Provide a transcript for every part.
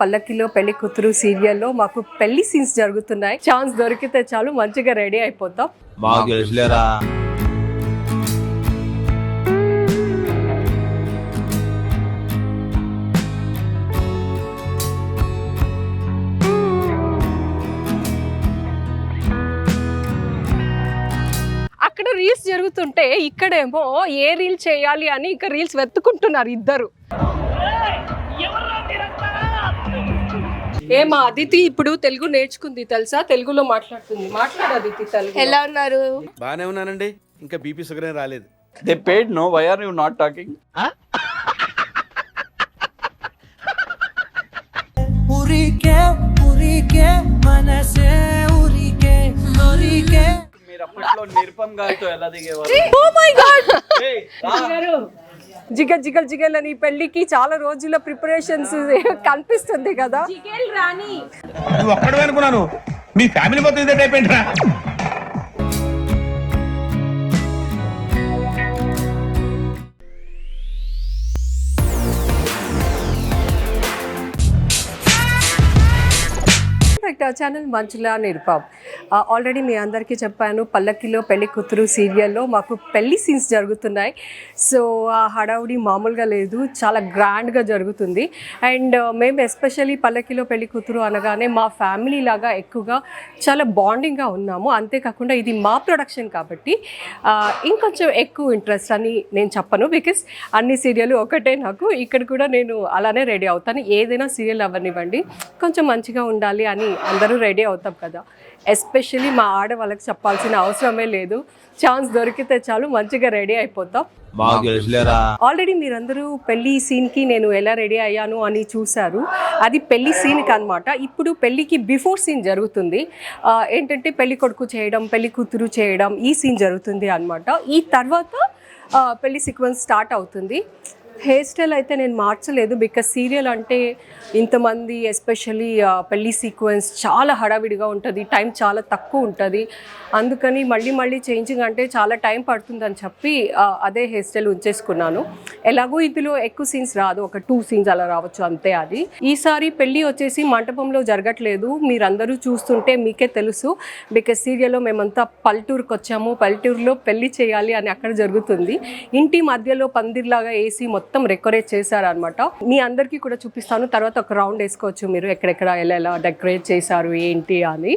పల్లకిలో పెళ్ళి కూతురు సీరియల్లో మాకు పెళ్ళి సీన్స్ జరుగుతున్నాయి. ఛాన్స్ దొరికితే చాలు మంచిగా రెడీ అయిపోతాం. తెలుసులేరా అక్కడ రీల్స్ జరుగుతుంటే ఇక్కడేమో ఏ రీల్ చేయాలి అని ఇంకా రీల్స్ వెతుకుంటున్నారు ఇద్దరు. ఏమా అదితి ఇప్పుడు తెలుగు నేర్చుకుంది తెలుసా? తెలుగులో మాట్లాడుతుంది. మాట్లాడు అదితి తెలుగు ఎలా ఉన్నారు? బాగానే ఉన్నానండి. ఇంకా బీపీ షుగర్ ఏం రాలేదు. They paid, no? Why are you not talking? ఉరికే ఉరికే మనసే ఉరికే ఉరికే. మీరు అప్పట్లో నిర్పమ్ గారితో ఎలా దిగేవారు? Oh my God. జిగల్ జిగల్ జిగల్ అని పెళ్ళికి చాలా రోజుల ప్రిపరేషన్స్ కనిపిస్తుంది కదా. ఒక్కడే అనుకున్నాను. మీ ఫ్యామిలీ మొత్తం ఇదే టైప్ ఏంట్రా? ఇన్ఫాక్ట్ ఆ ఛానల్ మంచులా నిరుపాం. ఆల్రెడీ మీ అందరికీ చెప్పాను పల్లకిలో పెళ్ళి కూతురు సీరియల్లో మాకు పెళ్ళి సీన్స్ జరుగుతున్నాయి. సో ఆ హడావుడి మామూలుగా లేదు చాలా గ్రాండ్గా జరుగుతుంది. అండ్ uh, మేము ఎస్పెషల్లీ పల్లకిలో పెళ్ళి కూతురు అనగానే మా ఫ్యామిలీ లాగా ఎక్కువగా చాలా బాండింగ్గా ఉన్నాము. అంతేకాకుండా ఇది మా ప్రొడక్షన్ కాబట్టి ఇంకొంచెం ఎక్కువ ఇంట్రెస్ట్ అని నేను చెప్పను బికాస్ అన్ని సీరియల్ ఒకటే నాకు. ఇక్కడ కూడా నేను అలానే రెడీ అవుతాను. ఏదైనా సీరియల్ అవ్వనివ్వండి కొంచెం మంచిగా ఉండాలి అని అందరూ రెడీ అవుతాం కదా. ఎస్పెషల్లీ మా ఆడవాళ్ళకి చెప్పాల్సిన అవసరమే లేదు. ఛాన్స్ దొరికితే చాలు మంచిగా రెడీ అయిపోతాం. ఆల్రెడీ మీరందరూ పెళ్ళి సీన్కి నేను ఎలా రెడీ అయ్యాను అని చూశారు. అది పెళ్ళి సీన్కి అనమాట ఇప్పుడు పెళ్ళికి బిఫోర్ సీన్ జరుగుతుంది. ఏంటంటే పెళ్ళి కొడుకు చేయడం పెళ్ళి కూతురు చేయడం ఈ సీన్ జరుగుతుంది అనమాట ఈ తర్వాత పెళ్ళి సీక్వెన్స్ స్టార్ట్ అవుతుంది. హెయిర్ స్టైల్ అయితే నేను మార్చలేదు బికాస్ సీరియల్ అంటే ఇంతమంది ఎస్పెషల్లీ పెళ్ళి సీక్వెన్స్ చాలా హడావిడిగా ఉంటుంది టైం చాలా తక్కువ ఉంటుంది. అందుకని మళ్ళీ మళ్ళీ చేంజింగ్ అంటే చాలా టైం పడుతుందని చెప్పి అదే హెయిర్ స్టైల్ ఉంచేసుకున్నాను. ఎలాగో ఇందులో ఎక్కువ సీన్స్ రాదు ఒక టూ సీన్స్ అలా రావచ్చు అంతే అది. ఈసారి పెళ్ళి వచ్చేసి మంటపంలో జరగట్లేదు మీరందరూ చూస్తుంటే మీకే తెలుసు. బికాస్ సీరియల్లో మేమంతా పల్లెటూరుకి వచ్చాము పల్లెటూరులో పెళ్ళి చేయాలి అని అక్కడ జరుగుతుంది. ఇంటి మధ్యలో పందిర్లాగా వేసి మొత్తం మొత్తం డెకరేట్ చేశారనమాట మీ అందరికీ కూడా చూపిస్తాను. తర్వాత ఒక రౌండ్ వేసుకోవచ్చు మీరు ఎక్కడెక్కడ ఎలా ఎలా డెకరేట్ చేశారు ఏంటి అని.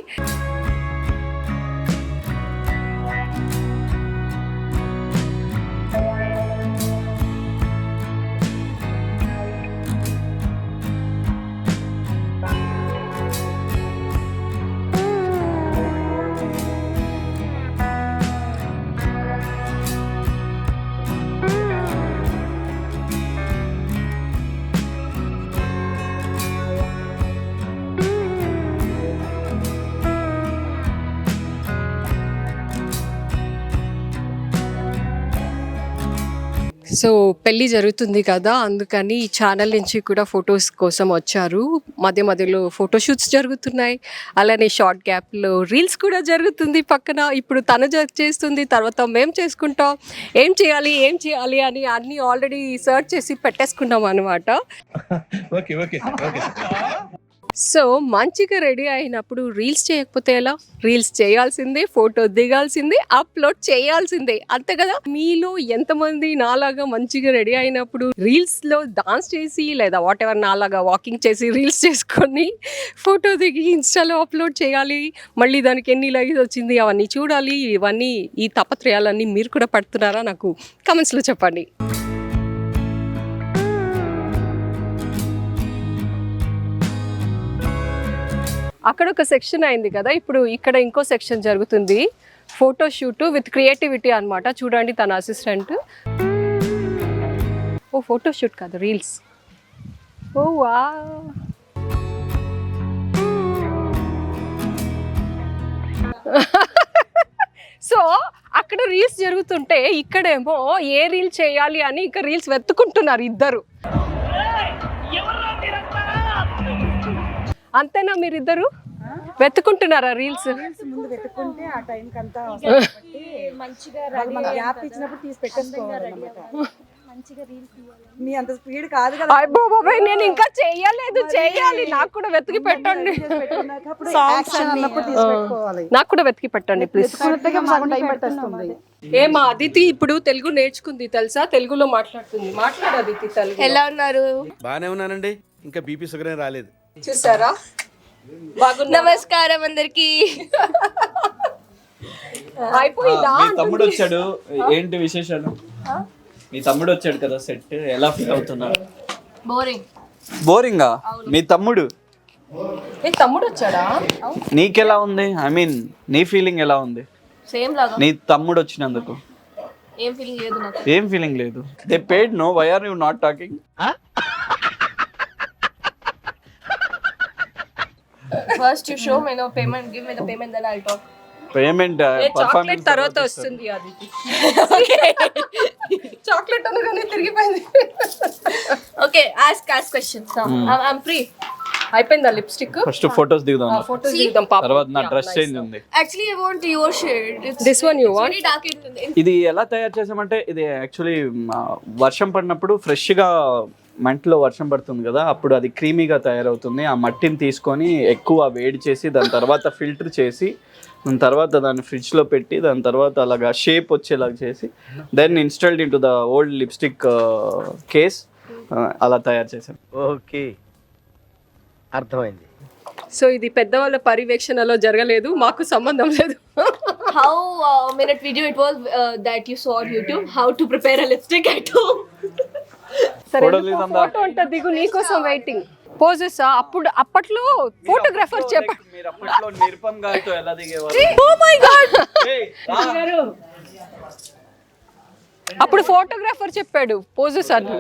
సో పెళ్ళి జరుగుతుంది కదా అందుకని ఈ ఛానల్ నుంచి కూడా ఫొటోస్ కోసం వచ్చారు. మధ్య మధ్యలో ఫోటోషూట్స్ జరుగుతున్నాయి. అలానే షార్ట్ గ్యాప్లో రీల్స్ కూడా జరుగుతుంది పక్కన. ఇప్పుడు తను జ- చేస్తుంది తర్వాత మేము చేసుకుంటాం. ఏం చేయాలి ఏం చేయాలి అని అన్నీ ఆల్రెడీ సర్చ్ చేసి పెట్టేసుకున్నాం అనమాట ఓకే ఓకే సో మంచిగా రెడీ అయినప్పుడు రీల్స్ చేయకపోతే ఎలా? రీల్స్ చేయాల్సిందే ఫోటో దిగాల్సిందే అప్లోడ్ చేయాల్సిందే. అంతే కదా? మీలో ఎంతమంది నాలాగా మంచిగా రెడీ అయినప్పుడు రీల్స్లో డాన్స్ చేసి లేదా వాట్ ఎవర్ నాలాగా వాకింగ్ చేసి రీల్స్ చేసుకొని ఫోటో దిగి ఇన్స్టాలో అప్లోడ్ చేయాలి. మళ్ళీ దానికి ఎన్ని లైక్స్ వచ్చింది అవన్నీ చూడాలి. ఇవన్నీ ఈ తపత్రయాలన్నీ మీరు కూడా పడుతున్నారా? నాకు కమెంట్స్లో చెప్పండి. అక్కడ ఒక సెక్షన్ అయింది కదా ఇప్పుడు ఇక్కడ ఇంకో సెక్షన్ జరుగుతుంది. ఫోటోషూట్ విత్ క్రియేటివిటీ అనమాట చూడండి తన అసిస్టెంట్ ఓ ఫోటోషూట్ కాదు రీల్స్ ఓ వా సో అక్కడ రీల్స్ జరుగుతుంటే ఇక్కడేమో ఏ రీల్ చేయాలి అని ఇంకా రీల్స్ వెతుకుంటున్నారు ఇద్దరు. అంతేనా మీరిద్దరు? వెతుకుంటున్నారా రీల్స్? ముందు వెతుక్కుంటే ఆ టైం కంతా మంచిగా గ్యాప్ ఇచ్చినప్పుడు తీసి పెట్టేసుకోవాలన్నమాట మీ అంత స్పీడ్ కాదు కదా. అయ్యో బాబాయ్ నేను ఇంకా చేయలేదు చేయాలి నాకు కూడా వెతికి పెట్టండి. నాకు కూడా వెతికి పెట్టండి ప్లీజ్ ఏమా అదితి ఇప్పుడు తెలుగు నేర్చుకుంది తెలుసా? తెలుగులో మాట్లాడుతుంది. మాట్లాడు అదితి తెలుగు ఎలా ఉన్నారు? బాగానే ఉన్నానండి. ఇంకా బీపీ షుగర్ ఏం రాలేదు. చూసారా? బాగున్నా నమస్కారం అందరికి. అయిపోయిందా? మీ తమ్ముడు వచ్చాడు. ఏంటి విశేషాలు? మీ తమ్ముడు వచ్చాడు కదా సెట్. ఎలా ఫీల్ అవుతున్నారు? బోరింగ్. బోరింగా? మీ తమ్ముడు? ఏ తమ్ముడు వచ్చాడా? నీకెలా ఉంది? ఐ మీన్ నీ ఫీలింగ్ ఎలా ఉంది? సేమ్ లాగా. నీ తమ్ముడు వచ్చినందుకు. ఏం ఫీలింగ్ లేదు నాకు. ఏం ఫీలింగ్ లేదు. They paid no why are you not talking first you show me no payment give me the payment then I talk payment chocolate తర్వాత వస్తుంది. అదితి చాక్లెట్ అనగానే తిరిగిపోయింది. Okay ask ask questions I am free అయిపోయిందా lipstick first photos దిగుదాం photos దిగుదాం. పాప తర్వాత నా డ్రెస్ చేంజ్ ఉంది. Actually I want your shade it's this one you want dark ఇది ఎలా తయారు చేసామంటే ఇది యాక్చువల్లీ వర్షం పడినప్పుడు ఫ్రెష్గా మంటలో వర్షం పడుతుంది కదా అప్పుడు అది క్రీమీగా తయారవుతుంది. ఆ మట్టిని తీసుకొని ఎక్కువ వేడి చేసి దాని తర్వాత ఫిల్టర్ చేసి దాని తర్వాత దాన్ని ఫ్రిడ్జ్లో పెట్టి దాని తర్వాత అలాగా షేప్ వచ్చేలాగా చేసి then installed into the old lipstick case అలా తయారు చేసాం ఓకే. అర్థమైంది. సో ఇది పెద్దవాళ్ళ పర్యవేక్షణలో జరగలేదు మాకు సంబంధం లేదు. How minute video it was that you saw on YouTube how to prepare a lipstick at home సరే Photo తీద్దాం దా. ఫోటో అంటే దిగు? నీకోసం వెయిటింగ్ పోజెస్ అప్పుడు అప్పట్లో ఫోటోగ్రాఫర్ చెప్ప మీరు అప్పట్లో నిర్పం గారితో ఎలా దిగేవారు? ఓ మై గాడ్ అప్పుడు ఫోటోగ్రాఫర్ చెప్పాడు పోజెస్ అని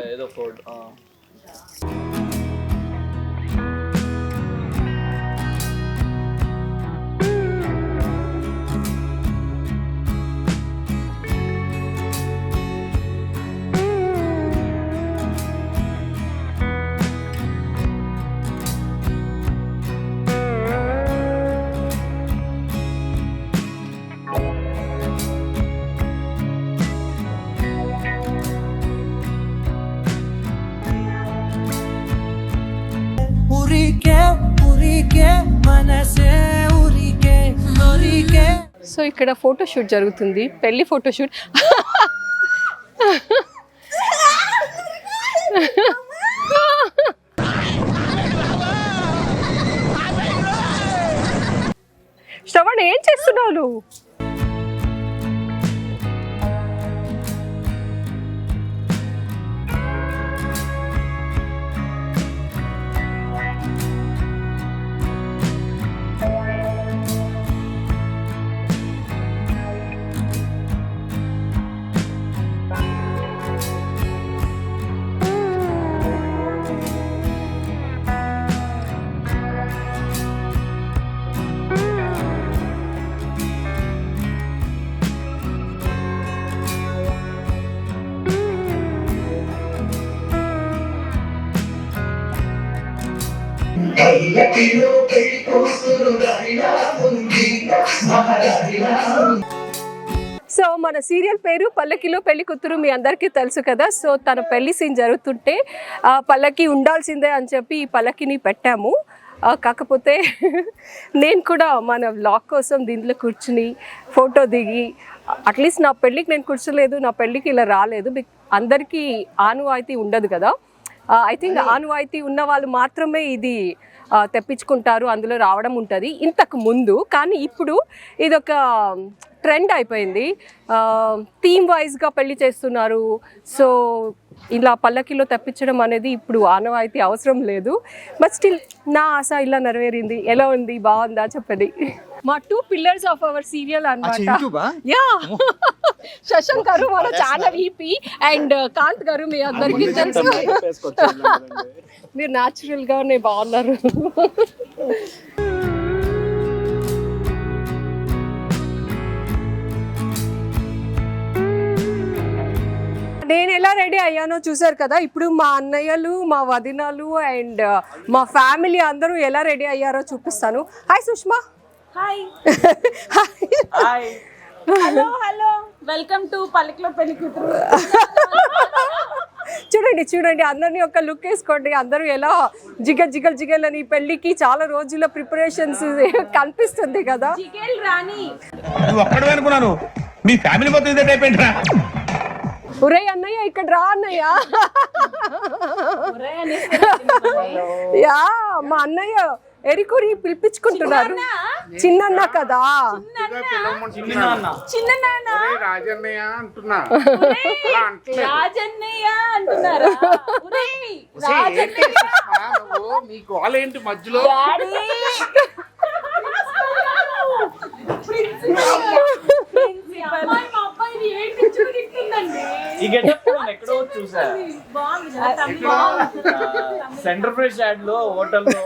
ఉరికే ఉరికే మనసే ఉరికే ఉరికే సో ఇక్కడ ఫోటో షూట్ జరుగుతుంది. పెళ్ళి ఫోటోషూట్ శ్రవణ్ ఏం చేస్తున్నావు? నువ్వు సో మన సీరియల్ పేరు పల్లకిలో పెళ్ళి కూతురు మీ అందరికీ తెలుసు కదా. సో తన పెళ్ళి సీన్ జరుగుతుంటే ఆ పల్లకి ఉండాల్సిందే అని చెప్పి ఈ పల్లకిని పెట్టాము. కాకపోతే నేను కూడా మన వ్లాగ్ కోసం దీంట్లో కూర్చుని ఫోటో దిగి అట్లీస్ట్ నా పెళ్ళికి నేను కూర్చోలేదు నా పెళ్ళికి ఇలా రాలేదు. అందరికీ ఆనువాయితీ ఉండదు కదా. ఐ థింక్ ఆనువాయితీ ఉన్న వాళ్ళు మాత్రమే ఇది తెప్పించుకుంటారు అందులో రావడం ఉంటుంది. ఇంతకు ముందు కానీ ఇప్పుడు ఇదొక ట్రెండ్ అయిపోయింది. థీమ్ వైజ్గా పెళ్ళి చేస్తున్నారు. సో ఇలా పల్లకిలో తెప్పించడం అనేది ఇప్పుడు ఆనవాయితీ అవసరం లేదు. బట్ స్టిల్ నా ఆశ ఇలా నెరవేరింది. ఎలా ఉంది? బాగుందా? చెప్పండి. మా two pillars of our serial అనమాట యా. శశాంక్ గారు మన ఛానల్ ఈపీ అండ్ కాంత్ గారు మీ అందరికీ తెలుసు. మీరు న్యాచురల్ గానే బాగున్నారు. నేను ఎలా రెడీ అయ్యానో చూసారు కదా ఇప్పుడు మా అన్నయ్యలు మా వదినలు అండ్ మా ఫ్యామిలీ అందరూ ఎలా రెడీ అయ్యారో చూపిస్తాను. Hi Sushma. Hi hi hello hello. Welcome to పల్లకిలో పెళ్ళి కూతురు. చూడండి చూడండి అందరినీ ఒక లుక్ వేసుకోండి. అందరూ ఎలా జిగల్ జిగల్ జిగల్ అని పెళ్ళికి చాలా రోజుల ప్రిపరేషన్స్ కనిపిస్తుంది కదా. రాణి. అనుకున్నాను. మీ ఫ్యామిలీ మొత్తం ఇదే టైప్ ఏంట్రా? ఒరే అన్నయ్య ఇక్కడ రా అన్నయ్య. యా మా అన్నయ్య ఎరికురి పిలిపించుకుంటున్నారు. చిన్నన్న? కదా? రాజన్నయ్య అంటున్నా. రాజన్నయ్య అంటున్నారా? గోల ఏంటి మధ్యలో. సెంటర్ ఫ్రెష్ యాడ్లో హోటల్లో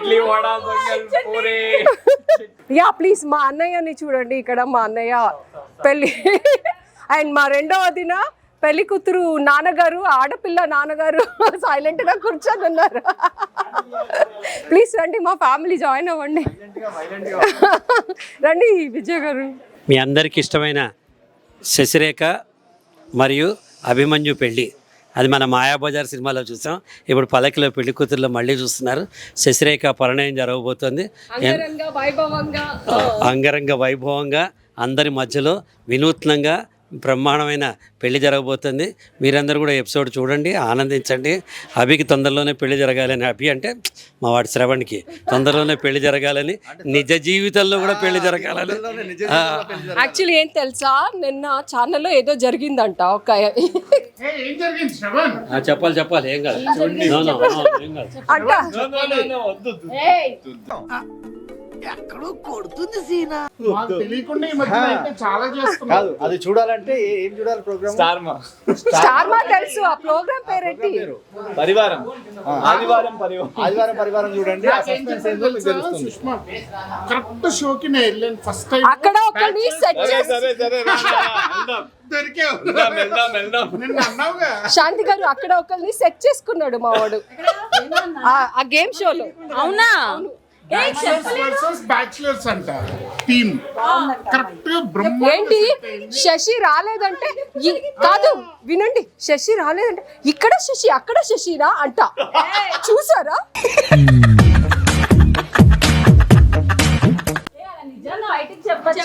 ఇడ్లీ వడ పొంగల్ పూరి. యా ప్లీజ్ మా అన్నయ్యని చూడండి ఇక్కడ మా అన్నయ్య పెళ్ళి. అండ్ మా రెండో వదిన పెళ్ళి కూతురు నాన్నగారు ఆడపిల్ల నాన్నగారు సైలెంట్గా కూర్చొని ఉన్నారు. ప్లీజ్ రండి మా ఫ్యామిలీ జాయిన్ అవ్వండి. రండి విజయ్ గారు. మీ అందరికి ఇష్టమైన శశిరేఖ మరియు అభిమన్యు పెళ్ళి. అది మన మాయాబజార్ సినిమాలో చూసాం. ఇప్పుడు పలకిలో పెళ్ళి కూతురులో మళ్ళీ చూస్తున్నారు. శశిరేఖ పరిణయం జరగబోతోంది. అంగరంగ వైభవంగా. అంగరంగ వైభవంగా అందరి మధ్యలో వినూత్నంగా బ్రహ్మాండమైన పెళ్ళి జరగబోతుంది. మీరందరూ కూడా ఎపిసోడ్ చూడండి ఆనందించండి. అభికి తొందరలోనే పెళ్ళి జరగాలని అభి అంటే మా వాడి శ్రవణ్కి తొందరలోనే పెళ్ళి జరగాలని నిజ జీవితంలో కూడా పెళ్ళి జరగాలని. యాక్చువల్లీ ఏం తెలుసా? నిన్న ఛానల్లో ఏదో జరిగిందంట ఒక ఏం జరిగింది శ్రవణ్? ఆ, చెప్పాలి చెప్పాలి ఏం కాదు. No, no, మాకు తెలియకుండా ఈ అయితే చాలా చేస్తున్నావు కాదు అది చూడాలంటే ఏ- ఏం చూడాలి ప్రోగ్రామ్? స్టార్ మా స్టార్ మా తెలుసు ఆ ప్రోగ్రామ్ పేరేంటి పరివారం. ఆదివారం పరివారం. ఆదివారం పరివారం చూడండి. ఆ నాకేం సస్పెన్స్ చెప్పారు ఏందో మీకు తెలుసా, తెలుస్తుంది. సుష్మా? కరెక్ట్ షోకి నేను వెళ్ళాను ఫస్ట్ టైం. అక్కడ ఒకరిని సెట్ చేసి సరే సరే రా, రా, రా, వెళ్దాం. దొరికావు. వెళ్దాం, వెళ్దాం, వెళ్దాం. నిన్న అన్నావుగా? శాంతి గారు అక్కడ ఒకరిని సెట్ చేసుకున్నాడు మా వాడు. ఆ- ఆ గేమ్ షోలో అవునా. బ్యాచులర్స్ అంట. కరెక్ట్ ఏంటి? శశి రాలేదంటే ఈ- కాదు వినండి. శశి రాలేదంటే ఇక్కడ శశి అక్కడ శశిరా అంట. చూసారా? చెప్పచ్చా?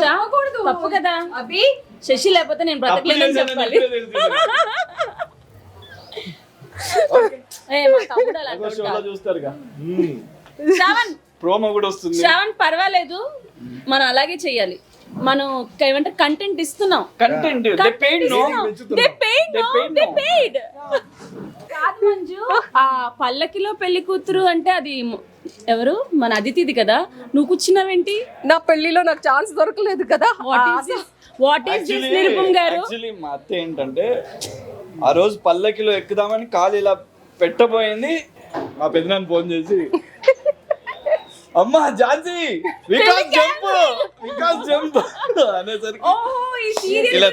తప్పు కదా. అభి శశి లేకపోతే నేను బ్రతకలేనని చెప్పాలి. ఏ, మా తమ్ముడు శ్రావణ్ ప్రోమో కూడా వస్తుంది. శ్రావణ్ పర్వాలేదు. మనం అలాగే చెయ్యాలి మనం ఏమంటే కంటెంట్ ఇస్తున్నాం. Content they paid no no? paid, They no. paid. కాదు మంజు. ఆ పల్లకిలో పెళ్ళి కూతురు అంటే అది ఎవరు? మన అదితిది కదా. నువ్వు కూర్చున్నావేంటి? నా పెళ్ళిలో నాకు ఛాన్స్ దొరకలేదు కదా. వాట్ ఈస్ దిస్ నిరుపం గారు? యాక్చువల్లీ మా అత్త ఏంటంటే ఆ రోజు పల్లకిలో ఎక్కుదామని కాలు ఇలా పెట్టబోయింది. మా పెద్దనాన్న ఫోన్ చేసి అమ్మా ఝాన్సీ! వికాస్ జంప్! వికాస్ జంప్! అనేసరికి ఓహో ఈ సీరియల్ ఇలా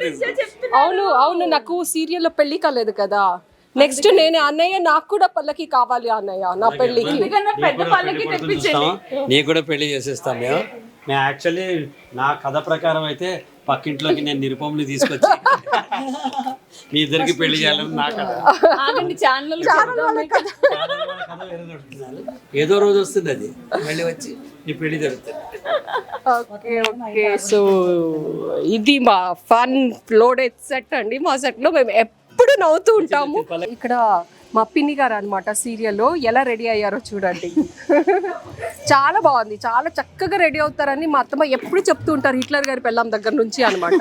అవును అవును నాకు సీరియల్లో పెళ్ళి కాలేదు కదా. నెక్స్ట్ నేను అన్నయ్య నాకు కూడా పల్లకి కావాలి అన్నయ్య నా పెళ్ళికి ఎందుకన్నా పెద్ద పల్లకి తెప్పించండి నీకు కూడా పెళ్ళి చేసేస్తాం మేము. మేము యాక్చువల్లీ నా కథ ప్రకారం అయితే పక్కింట్లోకి నేను నిరుపములు తీసుకొచ్చి మీ ఇద్దరికి పెళ్ళి చేయాలని నా ఆగండి ఛానల్ దొరుకుతున్నారు. ఏదో రోజు వస్తుంది అది. మళ్ళీ వచ్చి నీ పెళ్ళి జరుగుతుంది. Okay okay. సో ఇది మా ఫన్ లోడెడ్ సెట్ అండి. మా సెట్లో మేము ఎప్పుడు నవ్వుతూ ఉంటాము. ఇక్కడ మా పిన్ని గారు అనమాట సీరియల్లో ఎలా రెడీ అయ్యారో చూడండి. చాలా బాగుంది. చాలా చక్కగా రెడీ అవుతారని మా అత్తమ్మ ఎప్పుడు చెప్తూ ఉంటారు. హిట్లర్ గారి పెళ్ళాం దగ్గర నుంచి అనమాట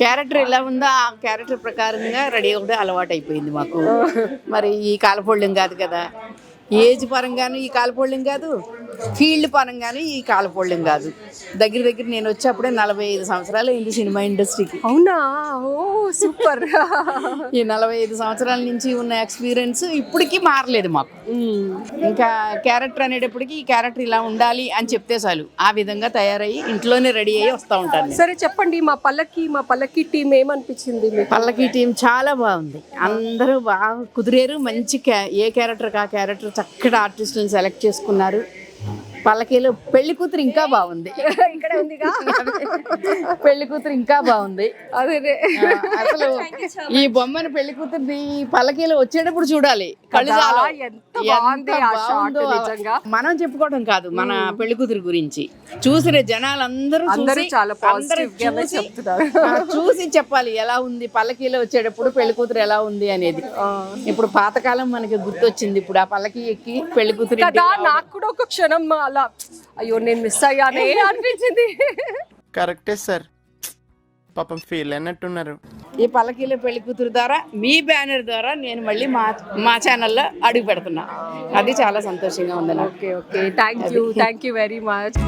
క్యారెక్టర్ ఎలా ఉందో ఆ క్యారెక్టర్ ప్రకారంగా రెడీ అవ్వడం అలవాటు అయిపోయింది మాకు. మరి ఈ కాలపొళ్ళం కాదు కదా. ఏజ్ పరంగాను ఈ కాలపొళ్ళం కాదు ఫీల్డ్ పరంగాను ఈ కాలపొళ్ళం కాదు. దగ్గర దగ్గర నేను వచ్చేప్పుడే నలభై ఐదు సంవత్సరాలు అయింది సినిమా ఇండస్ట్రీకి. అవునా? Oh super. ఈ నలభై ఐదు సంవత్సరాల నుంచి ఉన్న ఎక్స్పీరియన్స్ ఇప్పటికీ మారలేదు మాకు. ఇంకా క్యారెక్టర్ అనేటప్పటికి ఈ క్యారెక్టర్ ఇలా ఉండాలి అని చెప్తే చాలు. ఆ విధంగా తయారయ్యి ఇంట్లోనే రెడీ అయ్యి వస్తూ ఉంటాను. సరే చెప్పండి మా పల్లకి మా పల్లకి టీం ఏమనిపించింది పల్లకి టీం చాలా బాగుంది. అందరూ బాగా కుదిరేరు. మంచి ఏ క్యారెక్టర్ ఆ క్యారెక్టర్ చక్కటి ఆర్టిస్టులను సెలెక్ట్ చేసుకున్నారు. పల్లకీలో పెళ్ళి కూతురు ఇంకా బాగుంది. ఇక్కడ ఉందిగా? పెళ్ళి కూతురు ఇంకా బాగుంది. అదే అసలు ఈ బొమ్మను పెళ్ళి కూతుర్ని పల్లకీలో వచ్చేటప్పుడు చూడాలి. మనం చెప్పుకోవడం కాదు మన పెళ్ళి కూతురు గురించి. చూసిన జనాలందరూ అందరూ చాలా చూసి- చెప్తున్నారు. ఆ, చూసి చెప్పాలి ఎలా ఉంది పల్లకీలో వచ్చేటప్పుడు పెళ్ళి కూతురు ఎలా ఉంది అనేది. ఇప్పుడు పాతకాలం మనకి గుర్తొచ్చింది ఇప్పుడు ఆ పల్లకి ఎక్కి పెళ్ళి కూతురు. నాకు కూడా ఒక క్షణం అలా అయ్యో నేను మిస్ అయ్యానే అనిపించింది. కరెక్టే సార్. పాపం ఫీల్ అయినట్టున్నారు. ఈ పల్లకీలో పెళ్ళి కూతురు ద్వారా మీ బ్యానర్ ద్వారా నేను మళ్ళీ మా మా ఛానల్లో అడుగు పెడుతున్నా. అది చాలా సంతోషంగా ఉంది okay okay. Thank you thank you very much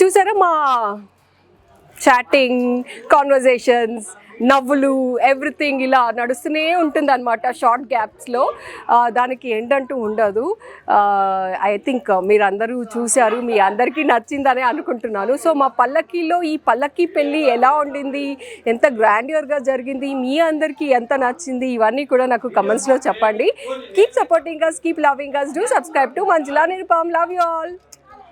చూసారా మా చాటింగ్ కాన్వర్జేషన్స్ నవ్వులు ఎవ్రీథింగ్ ఇలా నడుస్తూనే ఉంటుంది అనమాట షార్ట్ గ్యాప్స్లో దానికి ఎండంటూ ఉండదు. ఐ థింక్ మీరందరూ చూశారు మీ అందరికీ నచ్చిందని అనుకుంటున్నాను. సో మా పల్లకీలో ఈ పల్లకీ పెళ్ళి ఎలా ఉండింది ఎంత గ్రాండ్యూర్గా జరిగింది మీ అందరికీ ఎంత నచ్చింది ఇవన్నీ కూడా నాకు కమెంట్స్లో చెప్పండి. Keep supporting us keep loving us do subscribe to Manjula Nirupam love you all